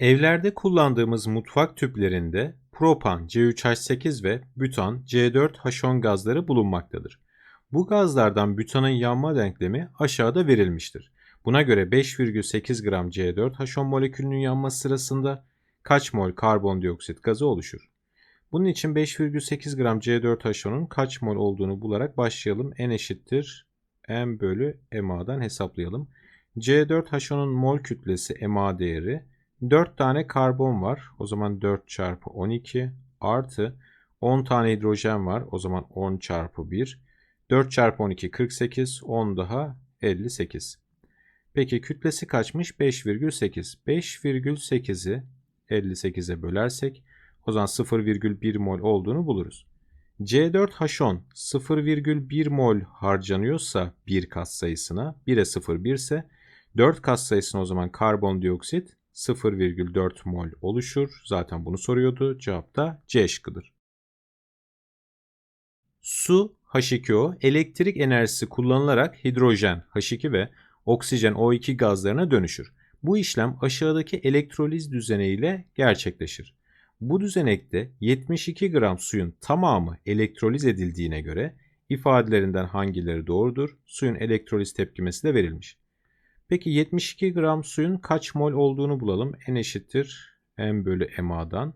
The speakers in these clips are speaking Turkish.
Evlerde kullandığımız mutfak tüplerinde propan C3H8 ve bütan C4H10 gazları bulunmaktadır. Bu gazlardan bütanın yanma denklemi aşağıda verilmiştir. Buna göre 5,8 gram C4H10 molekülünün yanması sırasında kaç mol karbondioksit gazı oluşur? Bunun için 5,8 gram C4H10'un kaç mol olduğunu bularak başlayalım. N eşittir M bölü MA'dan hesaplayalım. C4H10'un mol kütlesi MA değeri 4 tane karbon var. O zaman 4 çarpı 12 artı 10 tane hidrojen var. O zaman 10 çarpı 1. 4 çarpı 12 48. 10 daha 58. Peki kütlesi kaçmış? 5,8. 5,8'i 58'e bölersek o zaman 0,1 mol olduğunu buluruz. C4H10 0,1 mol harcanıyorsa bir kat sayısına 1'e 0,1 ise 4 kat sayısına o zaman karbondioksit 0,4 mol oluşur. Zaten bunu soruyordu. Cevap da C şıkkıdır. Su H2O elektrik enerjisi kullanılarak hidrojen H2 ve oksijen O2 gazlarına dönüşür. Bu işlem aşağıdaki elektroliz düzeneğiyle gerçekleşir. Bu düzenekte 72 gram suyun tamamı elektroliz edildiğine göre ifadelerinden hangileri doğrudur? Suyun elektroliz tepkimesi de verilmiş. Peki 72 gram suyun kaç mol olduğunu bulalım. N eşittir M bölü MA'dan.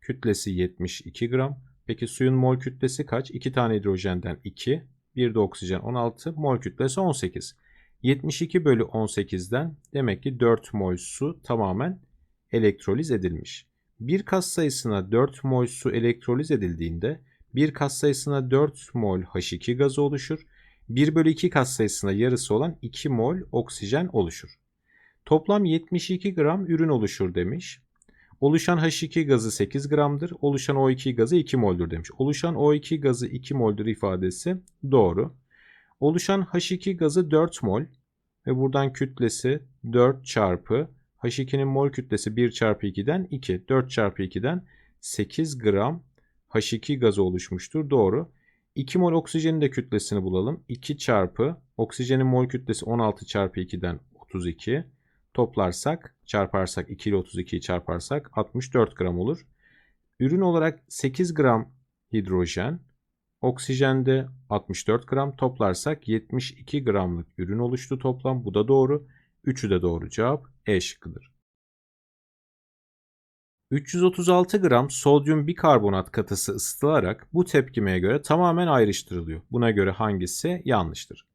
Kütlesi 72 gram. Peki suyun mol kütlesi kaç? 2 tane hidrojenden 2. Bir de oksijen 16. Mol kütlesi 18. 72 bölü 18'den demek ki 4 mol su tamamen elektroliz edilmiş. Bir kas sayısına 4 mol su elektroliz edildiğinde bir kas sayısına 4 mol H2 gazı oluşur. 1 bölü 2 katsayısına yarısı olan 2 mol oksijen oluşur. Toplam 72 gram ürün oluşur demiş. Oluşan H2 gazı 8 gramdır. Oluşan O2 gazı 2 moldür demiş. Oluşan O2 gazı 2 moldür ifadesi doğru. Oluşan H2 gazı 4 mol ve buradan kütlesi 4 çarpı H2'nin mol kütlesi 1 çarpı 2'den 2. 4 çarpı 2'den 8 gram H2 gazı oluşmuştur. Doğru. 2 mol oksijenin de kütlesini bulalım. 2 çarpı oksijenin mol kütlesi 16 çarpı 2'den 32. Toplarsak çarparsak 2 ile 32'yi çarparsak 64 gram olur. Ürün olarak 8 gram hidrojen, oksijende 64 gram toplarsak 72 gramlık ürün oluştu toplam. Bu da doğru. Üçü de doğru cevap E şıkkıdır. 336 gram sodyum bikarbonat katısı ısıtılarak bu tepkimeye göre tamamen ayrıştırılıyor. Buna göre hangisi yanlıştır?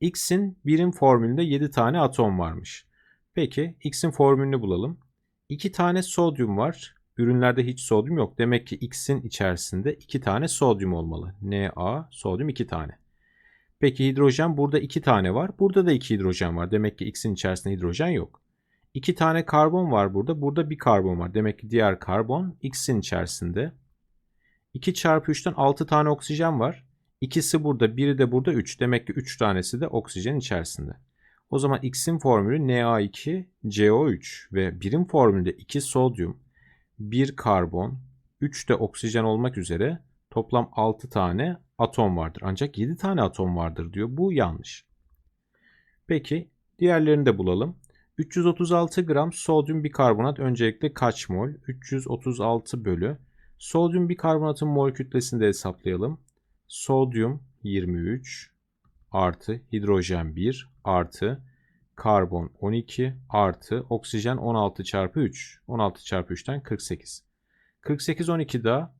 X'in birim formülünde 7 tane atom varmış. Peki X'in formülünü bulalım. 2 tane sodyum var. Ürünlerde hiç sodyum yok. Demek ki X'in içerisinde 2 tane sodyum olmalı. Na sodyum 2 tane. Peki hidrojen burada 2 tane var. Burada da 2 hidrojen var. Demek ki X'in içerisinde hidrojen yok. 2 tane karbon var burada. Burada bir karbon var. Demek ki diğer karbon X'in içerisinde. 2 çarpı 3'ten 6 tane oksijen var. İkisi burada, biri de burada 3. Demek ki 3 tanesi de oksijen içerisinde. O zaman X'in formülü Na2CO3 ve birim formülde 2 sodyum, 1 karbon, 3 de oksijen olmak üzere toplam 6 tane atom vardır. Ancak 7 tane atom vardır diyor. Bu yanlış. Peki diğerlerini de bulalım. 336 gram sodyum bikarbonat öncelikle kaç mol? 336 bölü. Sodyum bikarbonatın mol kütlesini de hesaplayalım. Sodyum 23 artı hidrojen 1 artı karbon 12 artı oksijen 16 çarpı 3. 16 çarpı 3'ten 48. 48 12 daha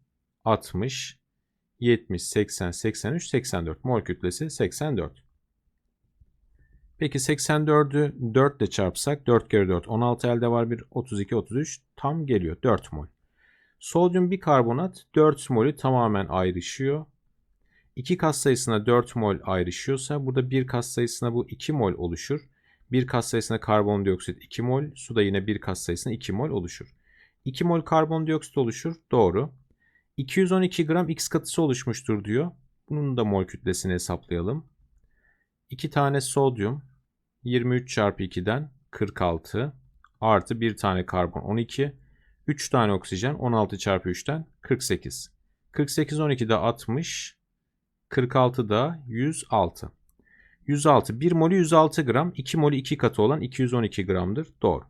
60 70 80 83 84 mol kütlesi 84. Peki 84'ü 4 ile çarpsak 4 kere 4 16 elde var bir 32 33 tam geliyor 4 mol. Sodyum bikarbonat 4 molü tamamen ayrışıyor. 2 kas sayısına 4 mol ayrışıyorsa burada 1 kas sayısına bu 2 mol oluşur. 1 kas sayısına karbondioksit 2 mol, su da yine 1 kas sayısına 2 mol oluşur. 2 mol karbondioksit oluşur. Doğru. 212 gram X katısı oluşmuştur diyor. Bunun da mol kütlesini hesaplayalım. 2 tane sodyum 23 çarpı 2'den 46 artı 1 tane karbon 12 3 tane oksijen 16 çarpı 3'ten 48. 48 12 de 60 46 da 106. 106 1 molü 106 gram 2 molü 2 katı olan 212 gramdır. Doğru.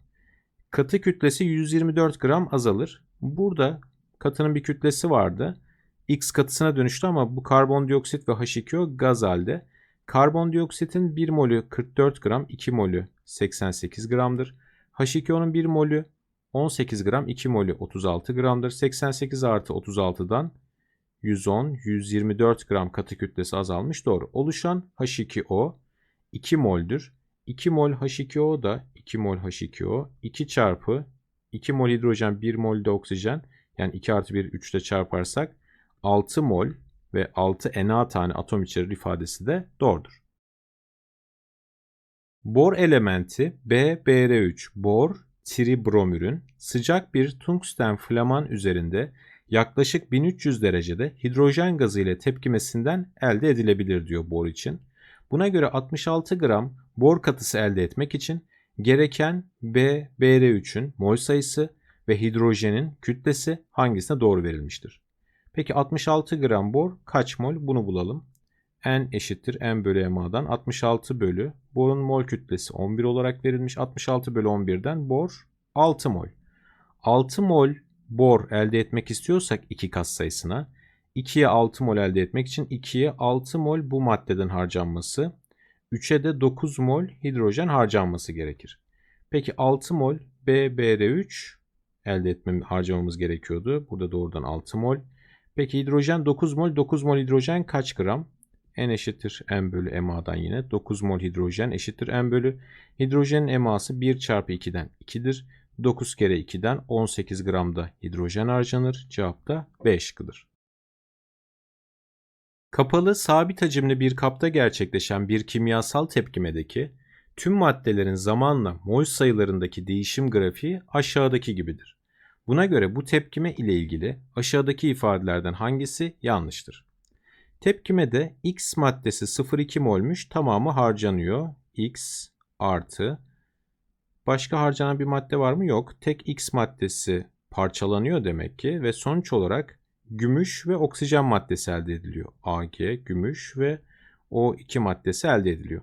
Katı kütlesi 124 gram azalır. Burada katının bir kütlesi vardı. X katısına dönüştü ama bu karbondioksit ve H2O gaz halde. Karbondioksitin 1 molü 44 gram, 2 molü 88 gramdır. H2O'nun 1 molü 18 gram, 2 molü 36 gramdır. 88 artı 36'dan 110, 124 gram katı kütlesi azalmış. Doğru. Oluşan H2O 2 moldür. 2 mol H2O da 2 mol H2O 2 çarpı 2 mol hidrojen 1 mol de oksijen yani 2 artı 1 3 ile çarparsak 6 mol ve 6 Na tane atom içerir ifadesi de doğrudur. Bor elementi BBr3 bor tribromürün sıcak bir tungsten flaman üzerinde yaklaşık 1300 derecede hidrojen gazı ile tepkimesinden elde edilebilir diyor bor için. Buna göre 66 gram bor katısı elde etmek için gereken BBr3'ün mol sayısı ve hidrojenin kütlesi hangisine doğru verilmiştir? Peki 66 gram bor kaç mol? Bunu bulalım. N eşittir N bölü MA'dan 66 bölü borun mol kütlesi 11 olarak verilmiş. 66 bölü 11'den bor 6 mol. 6 mol bor elde etmek istiyorsak 2 kas sayısına 2'ye 6 mol elde etmek için 2'ye 6 mol bu maddeden harcanması 3'e de 9 mol hidrojen harcanması gerekir. Peki 6 mol BBr3 elde etmem harcamamız gerekiyordu. Burada doğrudan 6 mol. Peki hidrojen 9 mol. 9 mol hidrojen kaç gram? N eşittir M bölü MA'dan yine. 9 mol hidrojen eşittir M bölü. Hidrojenin MA'sı 1 çarpı 2'den 2'dir. 9 kere 2'den 18 gramda hidrojen harcanır. Cevap da B şıkkıdır. Kapalı sabit hacimli bir kapta gerçekleşen bir kimyasal tepkimedeki tüm maddelerin zamanla mol sayılarındaki değişim grafiği aşağıdaki gibidir. Buna göre bu tepkime ile ilgili aşağıdaki ifadelerden hangisi yanlıştır? Tepkimede X maddesi 0,2 molmuş tamamı harcanıyor. X artı başka harcanan bir madde var mı? Yok. Tek X maddesi parçalanıyor demek ki ve sonuç olarak gümüş ve oksijen maddesi elde ediliyor. Ag, gümüş ve O2 maddesi elde ediliyor.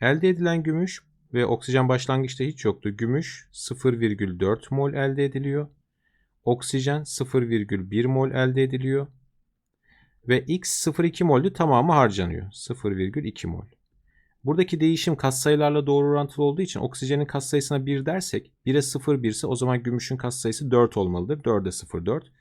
Elde edilen gümüş ve oksijen başlangıçta hiç yoktu. Gümüş 0,4 mol elde ediliyor. Oksijen 0,1 mol elde ediliyor. Ve X 0,2 moldü tamamı harcanıyor. 0,2 mol. Buradaki değişim katsayılarla doğru orantılı olduğu için oksijenin katsayısına 1 dersek 1'e 0 1 ise o zaman gümüşün katsayısı 4 olmalıdır. 4'e 0 4.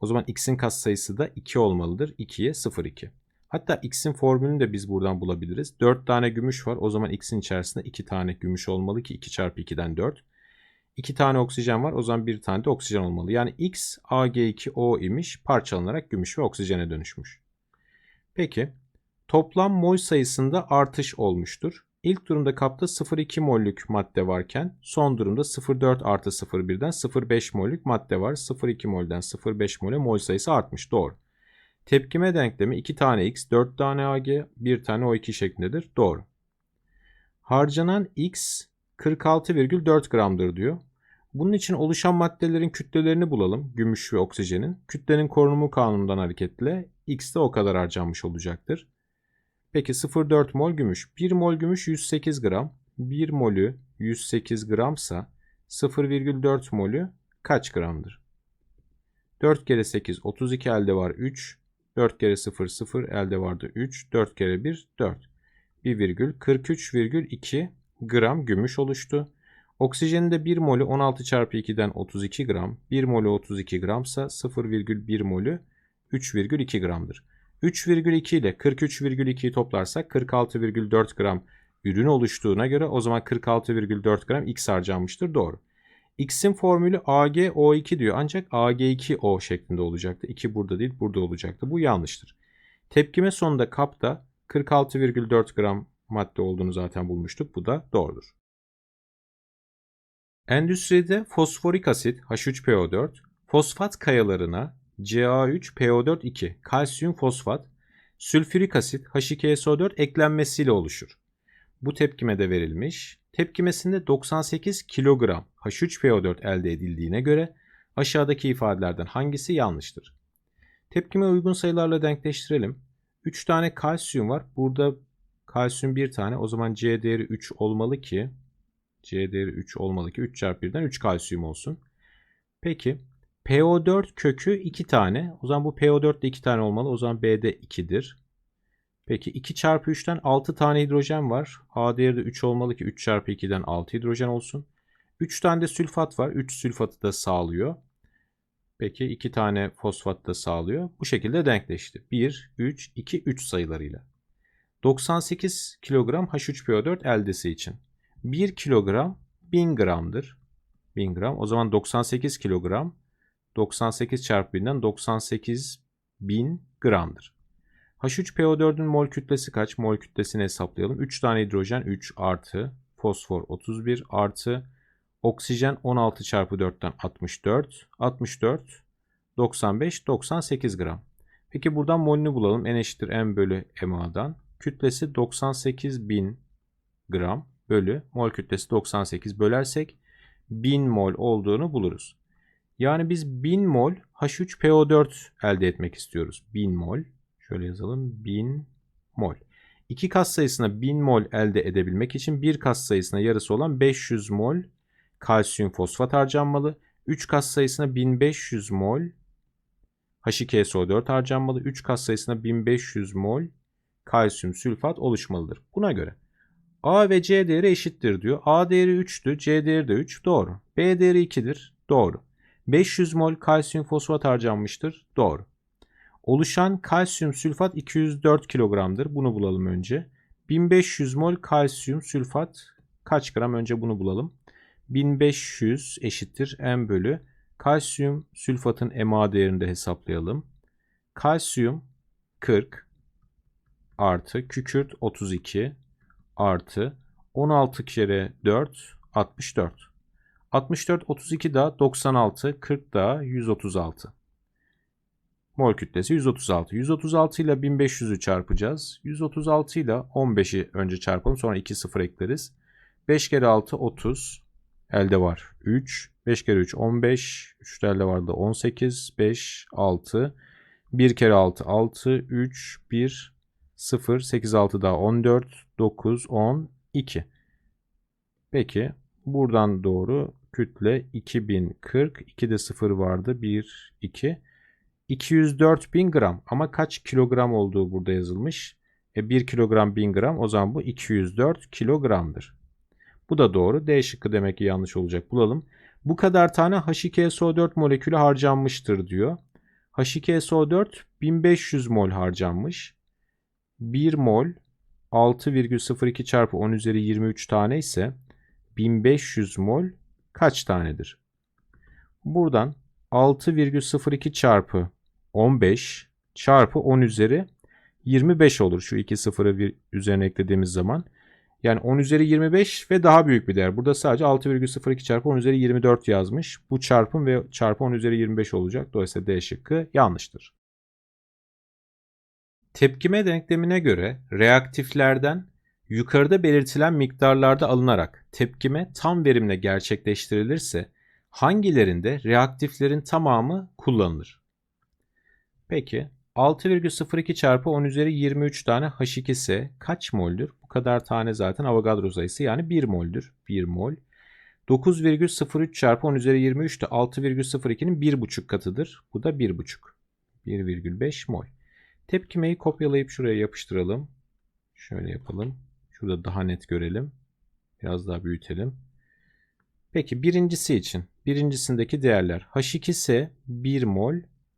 O zaman x'in katsayısı da 2 olmalıdır. 2'ye 0,2. Hatta x'in formülünü de biz buradan bulabiliriz. 4 tane gümüş var. O zaman x'in içerisinde 2 tane gümüş olmalı ki 2 çarpı 2'den 4. 2 tane oksijen var. O zaman 1 tane de oksijen olmalı. Yani x Ag2O imiş. Parçalanarak gümüş ve oksijene dönüşmüş. Peki toplam mol sayısında artış olmuştur. İlk durumda kapta 0,2 mollük madde varken son durumda 0,4 artı 0,1'den 0,5 mollük madde var. 0,2 molden 0,5 mole mol sayısı artmış. Doğru. Tepkime denklemi 2 tane X, 4 tane Ag, 1 tane O2 şeklindedir. Doğru. Harcanan X 46,4 gramdır diyor. Bunun için oluşan maddelerin kütlelerini bulalım. Gümüş ve oksijenin. Kütlenin korunumu kanunundan hareketle X de o kadar harcanmış olacaktır. Peki 0,4 mol gümüş. 1 mol gümüş 108 gram. 1 molü 108 gramsa 0,4 molü kaç gramdır? 4 kere 8 32 elde var 3. 4 kere 0 0 elde vardı 3. 4 kere 1 4. 1 virgül 43,2 gram gümüş oluştu. Oksijenin de 1 molü 16 çarpı 2'den 32 gram. 1 molü 32 gramsa 0,1 molü 3,2 gramdır. 3,2 ile 43,2'yi toplarsak 46,4 gram ürün oluştuğuna göre o zaman 46,4 gram X harcanmıştır. Doğru. X'in formülü AgO2 diyor ancak Ag2O şeklinde olacaktı. 2 burada değil burada olacaktı. Bu yanlıştır. Tepkime sonunda kapta 46,4 gram madde olduğunu zaten bulmuştuk. Bu da doğrudur. Endüstride fosforik asit H3PO4 fosfat kayalarına CA3PO4-2 kalsiyum fosfat, sülfürik asit H2SO4 eklenmesiyle oluşur. Bu tepkimede verilmiş. Tepkimesinde 98 kilogram H3PO4 elde edildiğine göre aşağıdaki ifadelerden hangisi yanlıştır? Tepkime uygun sayılarla denkleştirelim. 3 tane kalsiyum var. Burada kalsiyum 1 tane. O zaman C değeri 3 olmalı ki C değeri 3 olmalı ki 3 çarpı 1'den 3 kalsiyum olsun. Peki PO4 kökü 2 tane. O zaman bu PO4 de 2 tane olmalı. O zaman B'de 2'dir. Peki 2 çarpı 3'ten 6 tane hidrojen var. A değeri de 3 olmalı ki 3 çarpı 2'den 6 hidrojen olsun. 3 tane de sülfat var. 3 sülfatı da sağlıyor. Peki 2 tane fosfat da sağlıyor. Bu şekilde denkleşti. 1, 3, 2, 3 sayılarıyla. 98 kilogram H3PO4 eldesi için. 1 kilogram 1000 gramdır. 1000 gram. O zaman 98 kilogram 98 çarpı 1000'den 98 bin gramdır. H3PO4'ün mol kütlesi kaç? Mol kütlesini hesaplayalım. 3 tane hidrojen 3 artı fosfor 31 artı oksijen 16 çarpı 4'ten 64 64 95 98 gram. Peki buradan molünü bulalım. N eşittir M bölü MA'dan. Kütlesi 98 bin gram bölü mol kütlesi 98 bölersek 1000 mol olduğunu buluruz. Yani biz 1000 mol H3PO4 elde etmek istiyoruz. 1000 mol. Şöyle yazalım. 1000 mol. İki kas sayısına 1000 mol elde edebilmek için bir kas sayısına yarısı olan 500 mol kalsiyum fosfat harcanmalı. 3 kas sayısına 1500 mol H2SO4 harcanmalı. 3 kas sayısına 1500 mol kalsiyum sülfat oluşmalıdır. Buna göre A ve C değeri eşittir diyor. A değeri 3'tü. C değeri de 3. Doğru. B değeri 2'dir. Doğru. 500 mol kalsiyum fosfat harcanmıştır. Doğru. Oluşan kalsiyum sülfat 204 kilogramdır. Bunu bulalım önce. 1500 mol kalsiyum sülfat kaç gram? Önce bunu bulalım. 1500 eşittir M bölü. Kalsiyum sülfatın MA değerini de hesaplayalım. Kalsiyum 40 artı kükürt 32 artı 16 kere 4 64. 64 32 daha 96 40 daha 136. Mol kütlesi 136. 136 ile 1500'ü çarpacağız. 136 ile 15'i önce çarpalım sonra 2 sıfır ekleriz. 5 kere 6 30. Elde var 3. 5 kere 3 15. 3 de elde vardı 18. 5 6. 1 kere 6 6. 3 1 0 8 6 daha 14. 9 10 2. Peki buradan doğru kütle 2040. 2'de 0 vardı. 1 2. 204 bin gram ama kaç kilogram olduğu burada yazılmış. E 1 kilogram 1000 gram o zaman bu 204 kilogramdır. Bu da doğru. D şıkkı demek ki yanlış olacak. Bulalım. Bu kadar tane H2SO4 molekülü harcanmıştır diyor. H2SO4 1500 mol harcanmış. 1 mol 6,02 çarpı 10 üzeri 23 tane ise 1500 mol kaç tanedir? Buradan 6,02 çarpı 15 çarpı 10 üzeri 25 olur. Şu iki sıfırı üzerine eklediğimiz zaman. Yani 10 üzeri 25 ve daha büyük bir değer. Burada sadece 6,02 çarpı 10 üzeri 24 yazmış. Bu çarpım ve çarpı 10 üzeri 25 olacak. Dolayısıyla D şıkkı yanlıştır. Tepkime denklemine göre reaktiflerden yukarıda belirtilen miktarlarda alınarak tepkime tam verimle gerçekleştirilirse hangilerinde reaktiflerin tamamı kullanılır? Peki 6,02 çarpı 10 üzeri 23 tane H2S kaç moldür? Bu kadar tane zaten Avogadro sayısı yani 1 moldür. 1 mol. 9,03 çarpı 10 üzeri 23 de 6,02'nin 1,5 katıdır. Bu da 1,5. 1,5 mol. Tepkimeyi kopyalayıp şuraya yapıştıralım. Şöyle yapalım. Şurada daha net görelim. Biraz daha büyütelim. Peki birincisi için. Birincisindeki değerler. H2S 1 mol,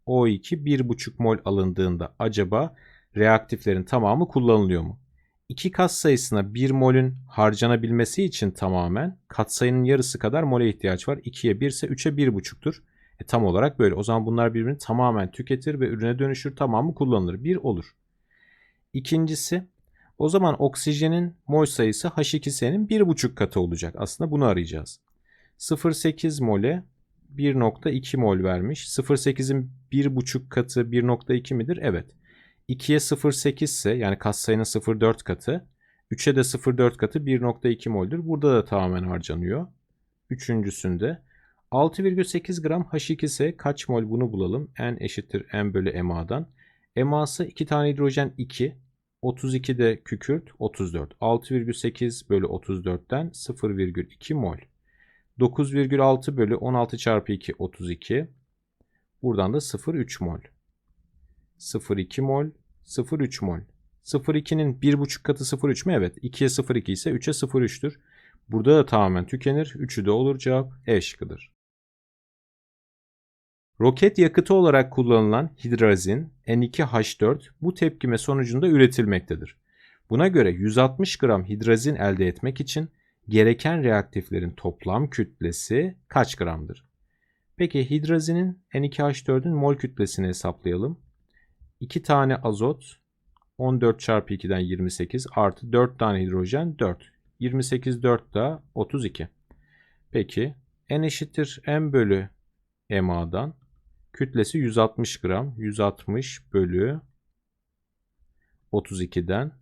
O2 1,5 mol alındığında acaba reaktiflerin tamamı kullanılıyor mu? İki kat sayısına 1 molün harcanabilmesi için tamamen katsayının yarısı kadar mole ihtiyaç var. 2'ye 1 ise 3'e 1,5'tur. E, tam olarak böyle. O zaman bunlar birbirini tamamen tüketir ve ürüne dönüşür. Tamamı kullanılır. 1 olur. İkincisi o zaman oksijenin mol sayısı H2S'nin 1,5 katı olacak. Aslında bunu arayacağız. 0,8 mole 1,2 mol vermiş. 0,8'in 1,5 katı 1,2 midir? Evet. 2'ye 0,8 ise yani katsayının 0,4 katı. 3'e de 0,4 katı 1,2 mol'dür. Burada da tamamen harcanıyor. Üçüncüsünde 6,8 gram H2S kaç mol bunu bulalım. N eşittir M bölü MA'dan. MA'sı 2 tane hidrojen 2. 32 de kükürt 34. 6,8 bölü 34'ten 0,2 mol. 9,6 bölü 16 çarpı 2 32. Buradan da 0,3 mol. 0,2 mol, 0,3 mol. 0,2'nin 1,5 katı 0,3 mü? Evet. 2'ye 0,2 ise 3'e 0,3'tür. Burada da tamamen tükenir. 3'ü de olur cevap E şıkkıdır. Roket yakıtı olarak kullanılan hidrazin N2H4 bu tepkime sonucunda üretilmektedir. Buna göre 160 gram hidrazin elde etmek için gereken reaktiflerin toplam kütlesi kaç gramdır? Peki hidrazinin N2H4'ün mol kütlesini hesaplayalım. 2 tane azot 14 çarpı 2'den 28 artı 4 tane hidrojen 4. 28 4 da 32. Peki N eşittir M bölü MA'dan kütlesi 160 gram. 160 bölü 32'den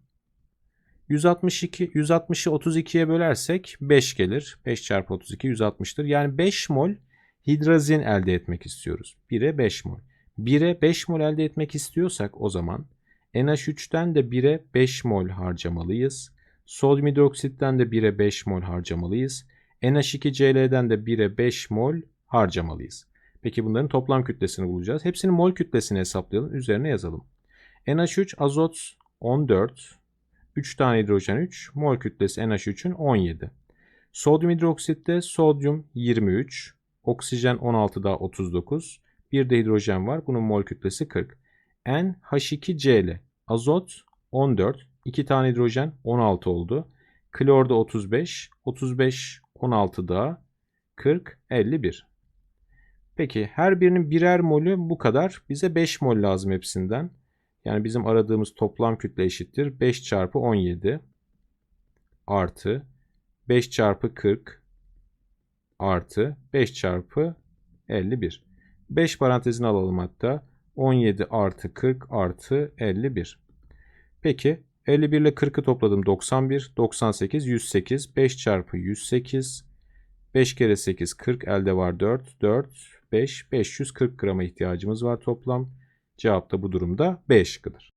162 160'ı 32'ye bölersek 5 gelir. 5 çarpı 32 160'tır. Yani 5 mol hidrazin elde etmek istiyoruz. 1'e 5 mol. 1'e 5 mol elde etmek istiyorsak o zaman NH3'ten de 1'e 5 mol harcamalıyız. Sodyum hidroksitten de 1'e 5 mol harcamalıyız. NH2Cl'den de 1'e 5 mol harcamalıyız. Peki bunların toplam kütlesini bulacağız. Hepsinin mol kütlesini hesaplayalım. Üzerine yazalım. NH3 azot 14, 3 tane hidrojen 3, mol kütlesi NH3'ün 17. Sodyum hidroksitte sodyum 23, oksijen 16 daha 39, bir de hidrojen var. Bunun mol kütlesi 40. NH2Cl azot 14, 2 tane hidrojen 16 oldu. Klor da 35, 35 16 daha 40 51. Peki her birinin birer molü bu kadar. Bize 5 mol lazım hepsinden. Yani bizim aradığımız toplam kütle eşittir. 5 çarpı 17 artı 5 çarpı 40 artı 5 çarpı 51. 5 parantezini alalım hatta. 17 artı 40 artı 51. Peki 51 ile 40'ı topladım 91, 98, 108, 5 çarpı 108, 5 kere 8 40 elde var 4, 4, 5, 540 grama ihtiyacımız var toplam. Cevap da bu durumda B şıkkıdır.